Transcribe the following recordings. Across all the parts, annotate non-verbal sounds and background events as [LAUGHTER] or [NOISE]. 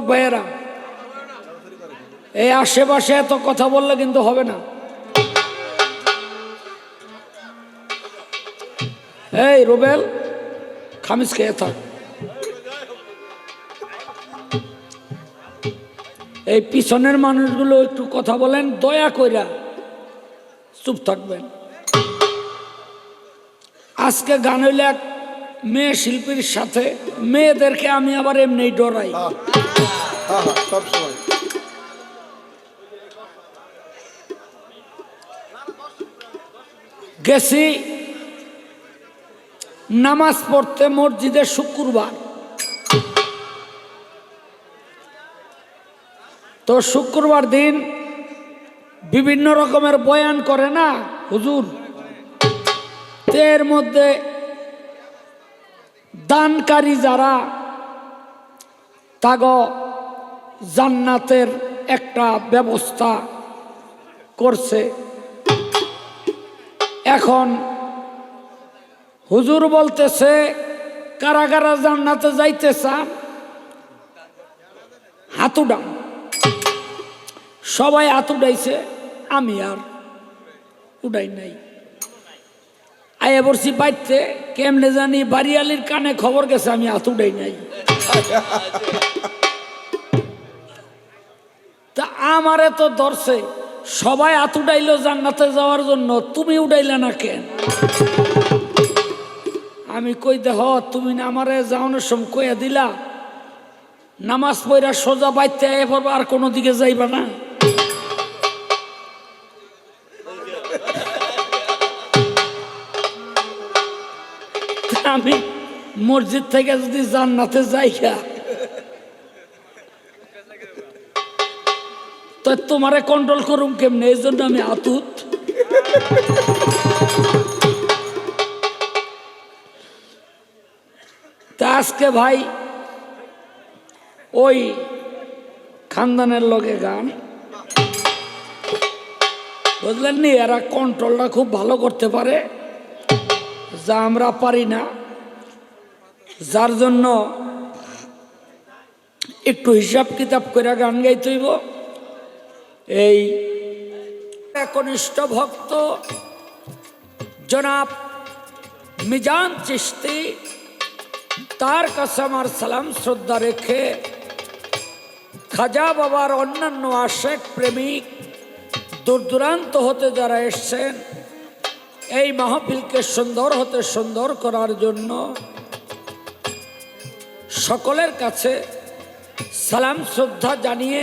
ভাইয়েরা, এই আশেপাশে এত কথা বললে কিন্তু হবে না। এই রুবেল, খামিজ খেয়ে থাক। এই পিছনের মানুষগুলো একটু কথা বলেন, দয়া কইরা চুপ থাকবেন। আজকে গান হইলে এক মেয়ে শিল্পীর সাথে মেয়েদেরকে আমি আবার এমনি ডরাই। গেছি নামাজ পড়তে মসজিদে শুক্রবার। তো শুক্রবার দিন বিভিন্ন রকমের বয়ান করে না হুজুর? এর মধ্যে দানকারী যারা, তাগ জান্নাতের একটা ব্যবস্থা করছে। এখন হুজুর বলতেছে কারা কারা জান্নাতে যাইতে চান হাতুডাম সবাই হাত উঠাইছে, আমি আর উঠাই নাই। আয়া বলছি, বাইতে, কেমনে জানি বাড়িয়ালির কানে খবর গেছে, আমি হাত উঠাই নাই। [LAUGHS] আমারে তো ধরছে। সবাই হাত উঠাইলো জান্নাতে যাওয়ার জন্য, তুমি উঠাইলে না কেন? আমি কই, দেহ, তুমি না আমারে যাওয়ানোর সময় কইয়া দিলা? নামাজ পড়া সোজা বাইতে এরপর আর কোনো দিকে যাইবা না? আমি মসজিদ থেকে যদি জান্নাতে যাই তো তোমারে কন্ট্রোল করুম কেমনে? এই জন্য আমি আতুত। আজকে ভাই ওই খানদানের লগে গান। বুঝলেন নি? এরা কন্ট্রোলটা খুব ভালো করতে পারে। যা আমরা পারি না। যার জন্য একটু হিসাব কিতাব করে গান গাইতে হইব। এই একনিষ্ঠ ভক্ত জনাব মিজান চিস্তি তার কাছে আমার সালাম শ্রদ্ধা রেখে খাজা বাবার অন্যান্য আশেক প্রেমিক দূর দূরান্ত হতে যারা এসছেন, এই মাহফিলকে সুন্দর হতে সুন্দর করার জন্য সকলের কাছে সালাম শ্রদ্ধা জানিয়ে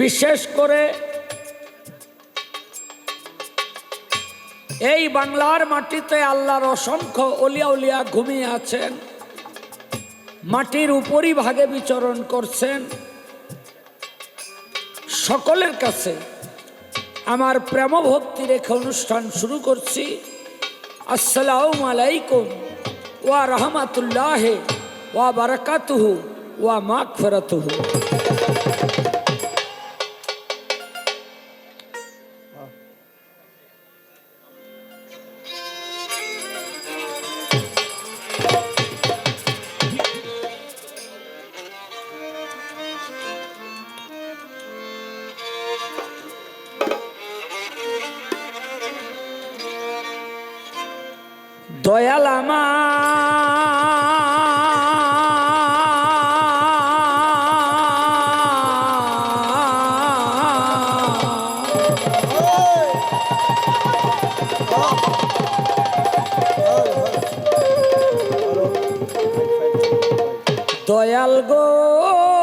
বিশেষ করে এই বাংলার মাটিতে আল্লাহর অসংখ্য অলিয়া উলিয়া ঘুমিয়ে আছেন, মাটির উপরই ভাগে বিচরণ করছেন। সকলের কাছে আমার প্রেম ভক্তি রেখে অনুষ্ঠান শুরু করছি। আসসালাম আলাইকুম ওয়া রহমাতুল্লাহ ওয়া বারাকাতুহু ওয়া মাগফিরাতুহু। দয়াল দয়াল গো।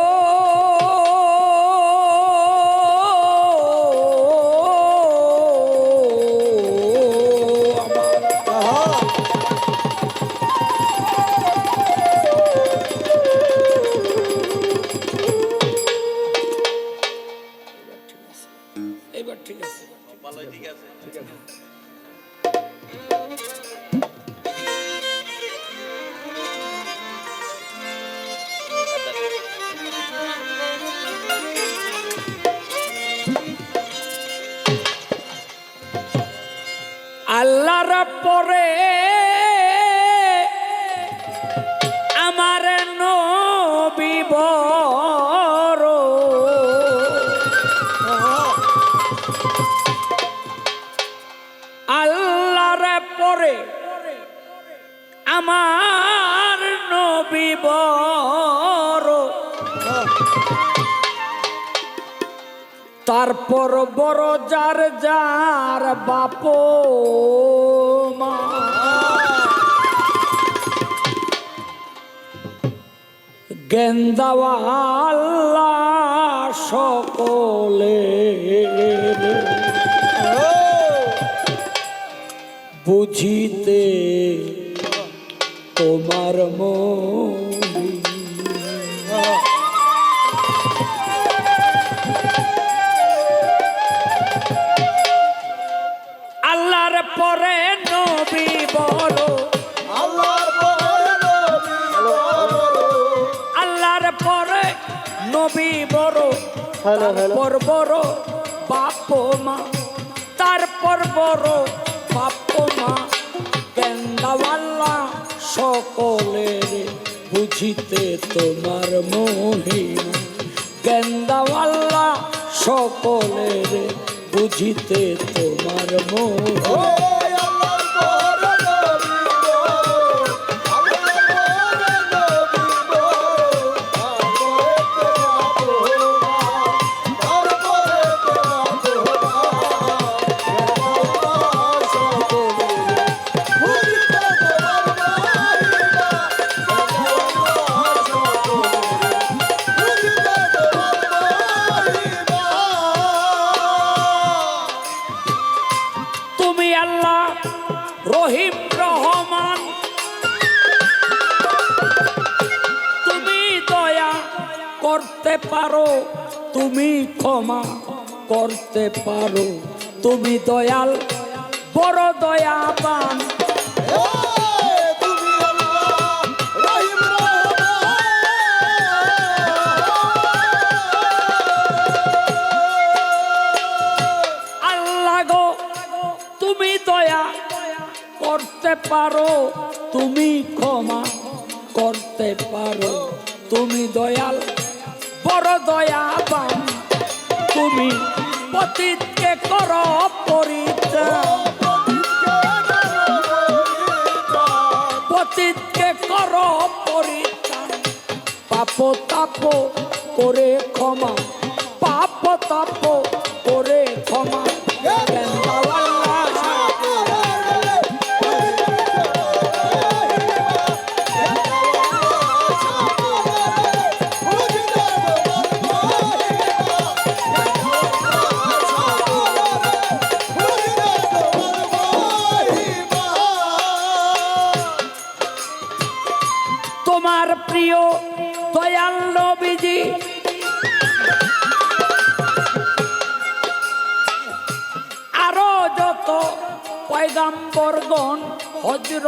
পরে আমার নবী বড়। আল্লাহরে পরে আমার নবী তারপর বড় যার যার বাপ মা। গেন্দাওয়াল্লা সকলে। বুঝিতে তোমার মন তারপর বড় বাপ মা তারপর বড় বাপ মা গেন্দাওয়াল্লা সকলের বুঝিতে তোমার মহিমা গেন্দাওয়াল্লা সকলের বুঝিতে তোমার মহিমা তুমি ক্ষমা করতে পারো। তুমি দয়াল, বড় দয়া করতে পারো। তুমি ক্ষমা করতে পারো। তুমি দয়াল বড় দয়াবান তুমি পতিতকে কর পরিত্রাণ। পতিতকে কর পরিত্রাণ। পাপ তাপ করে ক্ষমা, পাপ তাপ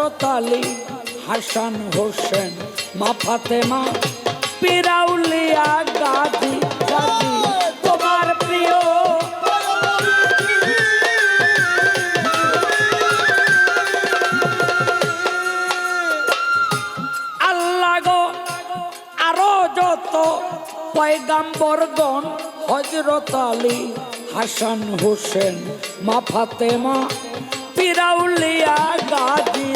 হজরত আলী হাসান হোসেন মা ফাতেমা পিরাউলিয়া গাদি গাদি তোমার প্রিয়। আরও যত পয়গাম্বরগণ হজরত আলী, হাসান হোসেন মা ফাতেমা পিরাউলিয়া গাজী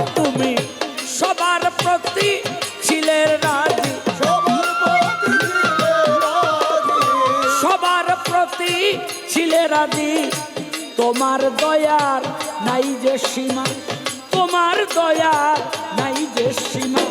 তোমার দয়ার নাই যে সীমা তোমার দয়ার নাই যে সীমা।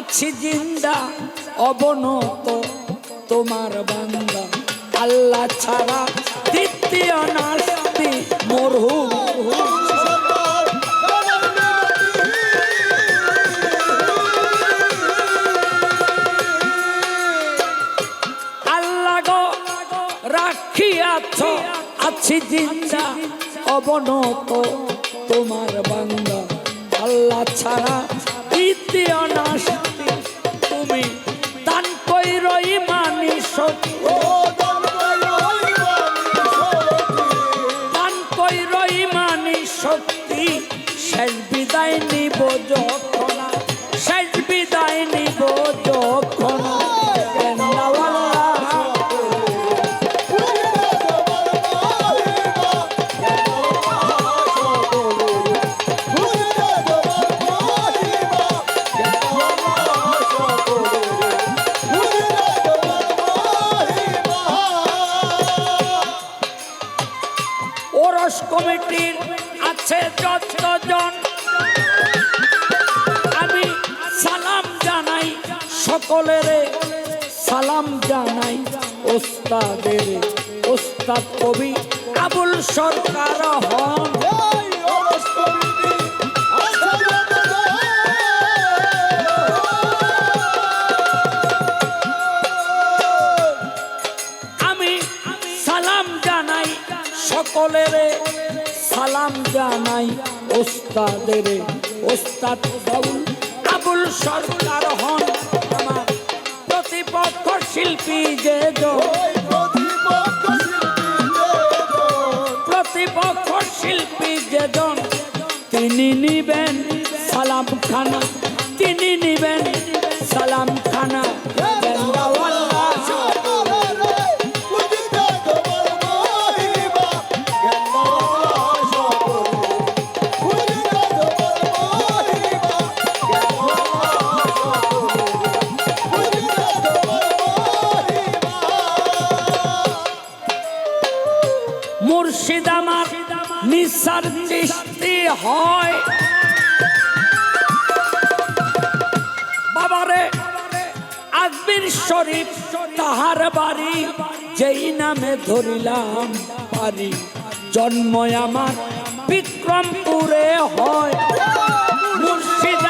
আছি জিন্দা, অবনত তোমার বান্দা। আল্লাহ ছাড়া দ্বিতীয় নাস্তি মরহু আছি জিন্দা, অবনত তোমার বান্দা। আল্লাহ ছাড়া শক্তি শেষ বিদায় নিব যখন শেষ বিদায় নিব যখন কমিটির আছে যতজন। আমি সালাম জানাই সকলের। সালাম জানাই ওস্তাদের। ওস্তাদ কবি আবুল সরকার হন। সকলের। সালাম জানাই ওস্তাদের ওস্তাদ বাবুল আবুল সরকার হন আমার প্রতিপক্ষ শিল্পী যে প্রতিপক্ষ শিল্পী যেজন তিনি নিবেন সালাম খানা তিনি নিবেন সালাম খানা হয়। বাবারে আকবির শরীফ তাহার বাড়ি, যেই নামে ধরিলাম পারি জন্ম আমার বিক্রমপুরে হয়। মুর্শিদ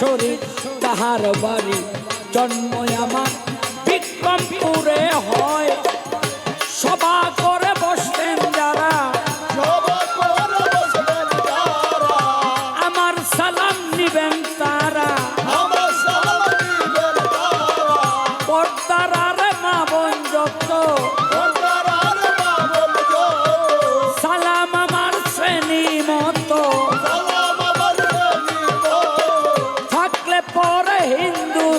শরীর তাহার বাড়ি জন্ম আমার। বিক্রমপুরে হয় সভা করে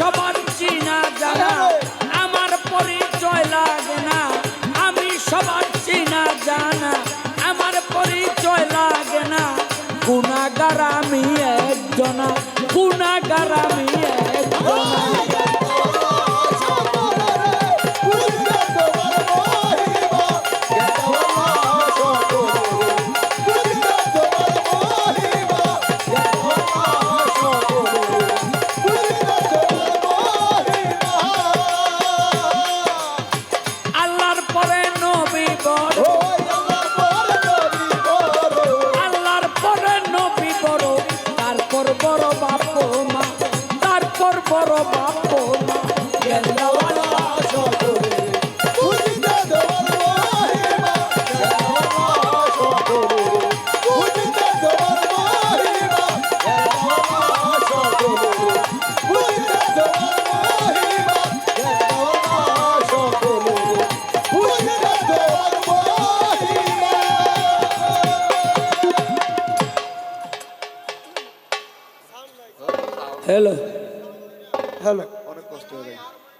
সবার চিনা জানা